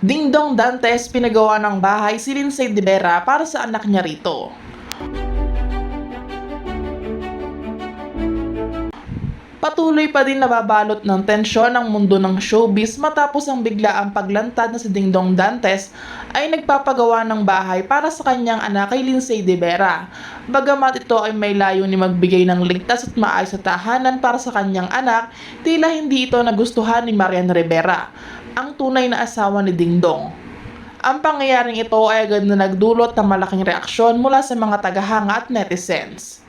Dingdong Dantes pinagawa ng bahay si Lindsay de Vera para sa anak niya rito. Patuloy pa din nababalot ng tensyon ang mundo ng showbiz matapos ang biglaang paglantad na si Dingdong Dantes ay nagpapagawa ng bahay para sa kanyang anak kay Lindsay de Vera. Bagamat ito ay may layo ni magbigay ng ligtas at maayos na tahanan para sa kanyang anak, tila hindi ito nagustuhan ni Marian Rivera, ang tunay na asawa ni Dingdong. Ang pangyayaring ito ay agad na nagdulot ng malaking reaksyon mula sa mga tagahanga at netizens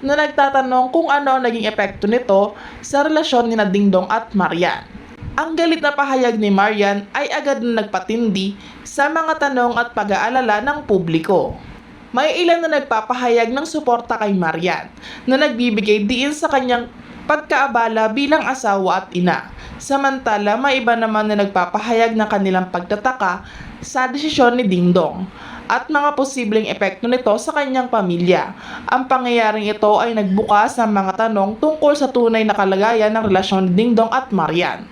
na nagtatanong kung ano ang naging epekto nito sa relasyon ni na Dingdong at Marian. Ang galit na pahayag ni Marian ay agad na nagpatindi sa mga tanong at pag-aalala ng publiko. May ilan na nagpapahayag ng suporta kay Marian na nagbibigay diin sa kanyang pagkaabala bilang asawa at ina. Samantala, may iba naman na nagpapahayag ng kanilang pagtataka sa desisyon ni Dingdong at mga posibleng epekto nito sa kanyang pamilya. Ang pangyayaring ito ay nagbukas ng mga tanong tungkol sa tunay na kalagayan ng relasyon ni Dingdong at Marian.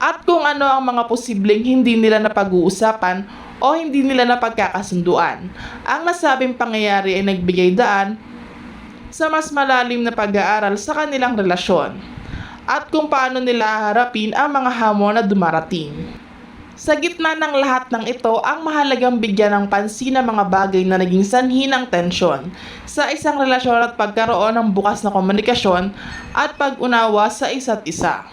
At kung ano ang mga posibleng hindi nila napag-uusapan o hindi nila napagkakasunduan. Ang nasabing pangyayari ay nagbigay daan sa mas malalim na pag-aaral sa kanilang relasyon at kung paano nila harapin ang mga hamon na dumarating. Sa gitna ng lahat ng ito, ang mahalagang bigyan ng pansin ng mga bagay na naging sanhi ng tensyon sa isang relasyon at pagkaroon ng bukas na komunikasyon at pag-unawa sa isa't isa.